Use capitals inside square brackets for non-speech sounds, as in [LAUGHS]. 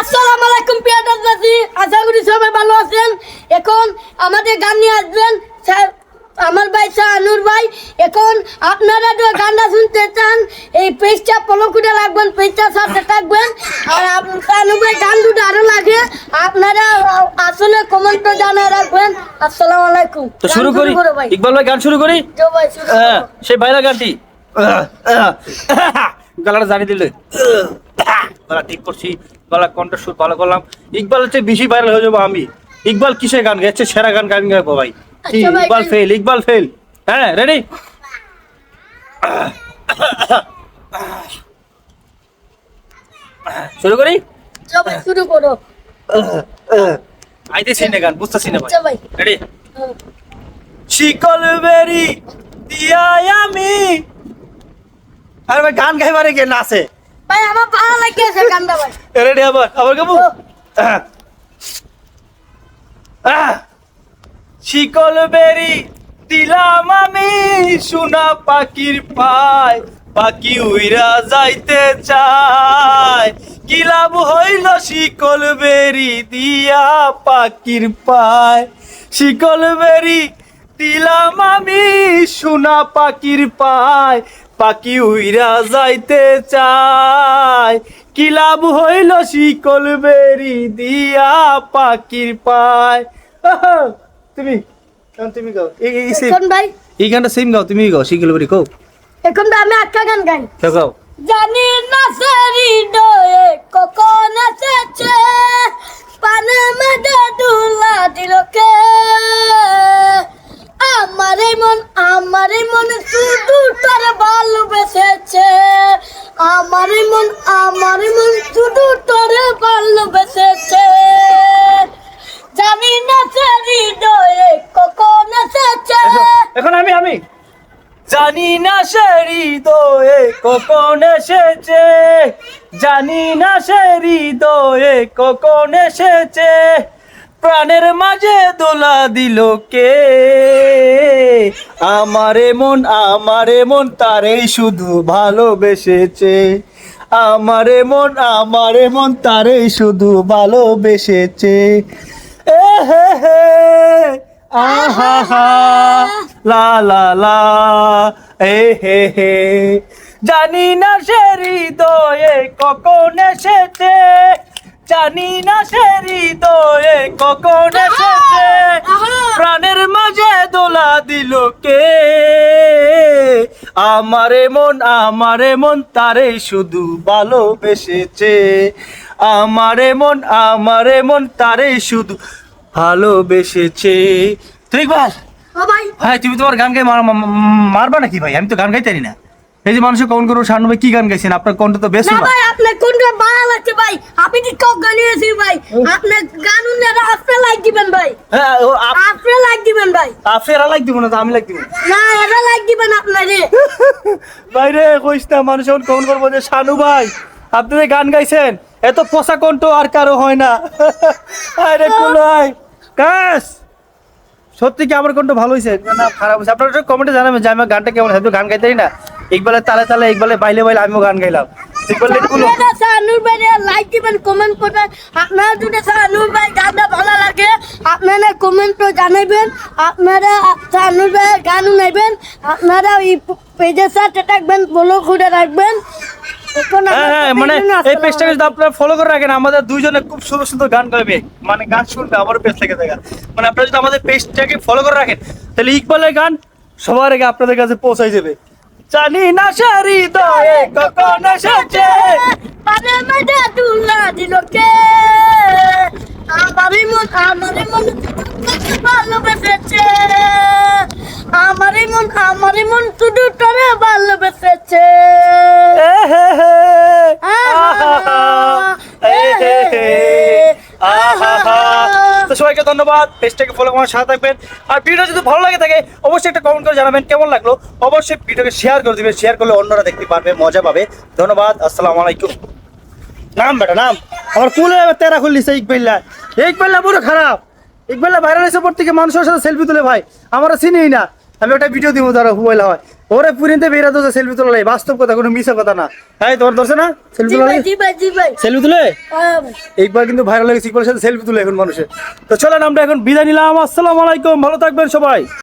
আসসালামু আলাইকুম প্রিয় আশা করি সবাই ভালো আছেন। এখন আমাদের গান নিয়ে আসবেন স্যার আমার ভাই শাহানুর ভাই। এখন আপনারা তো গানটা শুনতে চান এই পেজটা ফলো করে রাখবেন পেজটার সাথে থাকবেন। আর শাহানুর ভাই গান দুটো আরও লাগে আপনারা আসলে কমেন্টও জানিয়ে রাখবেন। আসসালামু আলাইকুম। তো শুরু করি। ইকবাল ভাই গান শুরু করি। হ্যাঁ, সেই গানটি। [LAUGHS] গলাটা জানিয়ে দিলে। [LAUGHS] গলা ঠিক করছি গলা কণ্ঠ সুর ভালো করলাম। ইকবাল হচ্ছে বেশি ভাইরাল হয়ে যাব আমি। ইকবাল কিসের গান গাইছে? সেরা গান গান গাইবো ভাই। আচ্ছা ভাই, ইকবাল ফেল ইকবাল ফেল হ্যাঁ রেডি শুরু করি? জো শুরু করো। আইতেছি না গান বুঝতেছি না আচ্ছা ভাই। রেডি শিকল বেরি দিয়াই আমি। আরে ভাই গান গাইবারে কে নাচে ভাই আমার ভালো লাগছে গানটা ভাই। রেডি আবার আবার শিকল বেরি দিলাম আমি সোনা পাখির পায় পাখি উইরা যাইতে চায়। কি লাভ হইল শিকল বেরি দিয়া পাখির পায়? শিকল বেরি দিলাম আমি সোনা পাখির পায় পাখি উইরা যাইতে চায় কি লাভ হইল শিকল বেরি দিয়া পাখির পায়? তুমি তুমি গাও। এখন ভাই? এই গানটা সেম গাও তুমি গাও শিকল বেরি কও। এখন আমি একটা গান গাই। গাও। জানি না সে হৃদয়ে কখন এসেছে হৃদয়ে কখন এসেছে? জানি না সে হৃদয়ে কখন এসেছে। প্রাণের মাঝে দোলা দিল কে? আমারে মন আমারে মন তারেই শুধু ভালোবেসেছে। আমারে মন আমারে মন তারেই শুধু ভালোবেসেছে। এ হে হে আহা হা লা লা লা এ হে হে। জানি না সে হৃদয়ে কখন এসেছে জানি না সে হৃদয়ে কখন এসেছে। প্রাণের মাঝে দোলা দিল কে? আমারে মন আমারে মন তারে শুধু ভালোবেসেছে। আমারে মন আমারে মন তারে শুধু ভালোবেসেছে। তুই বল ও ভাই। ভাই তুমি তোমার গান গাই মারবা নাকি ভাই? আমি তো গান গাইতে না। এই যে মানুষের কমেন্ট করব শানু ভাই কি গান গাইছেন? আপনার কণ্ঠ তো বেশ না ভাই। আপনার কোনটা ভালো লাগছে ভাই। আপনি কি কক গানিয়েছি ভাই? আপনার গান উন্নয়ন আপনি লাইক দিবেন ভাই। হ্যাঁ আপনি লাইক দিবেন ভাই। আপনারা লাইক দিব না তো আমি লাইক দিব। না এটা লাইক দিবেন আপনারে। বাইরে কইস না মানুষ এখন কমেন্ট করব যে শানু ভাই আপনি গান গাইছেন এত পোষা কণ্ঠ আর কারও হয় না। [LAUGHS] আরে কুলাই কাস সত্যি কি আমার কোনটা ভালো হয়েছে না খারাপ হয়েছে আপনারা কমেন্টে জানাবেন যে আমার গানটা কেমন হয়তো গান গাইতেই না। ইকবালের তালে তালে ইকবালে বাইলে বাইলে আমিও গান গাইলাম। কমেন্ট করবেন। আপনারা ভাই গানটা ভালো লাগে, আপনারা জানাবেন আপনারা ভাই আপনারা সাথে করে রাখবেন। হ্যাঁ হ্যাঁ মানে এই পেজটাকে যদি আপনারা ফলো করে রাখেন। আমাদের দুইজনে খুব সুন্দর সুন্দর গান গাইবে। মানে গান শুনবে আমার পেজ থেকে। দেখা মানে আপনারা যদি আমাদের পেজটাকে ফলো করে রাখেন তাহলে ইকবালের গান সবার আগে আপনাদের কাছে পৌঁছাই যাবে জানি না সারি দয়ে কখন এসেছে। পানে মেঘে দুলা দিল কে? আমারই মন আমারই মন ভালোবেসেছে। আমারই মন আমারই মন শুধু তোরে ভালোবেসেছে এ হে হে, আহা, এ হে হে, আহা হা। তো সবাইকে ধন্যবাদ। পেজটাকে ফলো করার সাথে থাকবেন। আর ভিডিও যদি ভালো লাগে থাকে, অবশ্যই একটা কমেন্ট করে জানাবেন কেমন লাগল। অবশ্যই ভিডিওকে শেয়ার করে দিবেন। শেয়ার করলে অন্যরা দেখতে পারবে, মজা পাবে। ধন্যবাদ, আসসালামু আলাইকুম। নাম বেটা, নাম। আমার কুলে তেরা খুললিছে ইকবাল্লা ইকবাল্লা পুরো খারাপ। ইকবাল্লা ভাইরাল হয়েছে থেকে মানুষের সাথে সেলফি তুলে ভাই। আমরা চিনিই না। আমি একটা ভিডিও দিব, ধরো হয়। ওরে পুরিনতে বেরা তো সেলফি তোলা লাগে। বাস্তব কথা কোনো মিছা কথা না। হ্যাঁ তোর ধরছে না? সেলফি তোলা জি ভাই জি ভাই সেলফি তুলে? হ্যাঁ। একবার কিন্তু ভাইরাল গেছে ইকবালের সাথে সেলফি তুলে এখন মানুষের। তো চলেন আমরা এখন বিদায় নিলাম। আসসালামু আলাইকুম ভালো থাকবেন সবাই।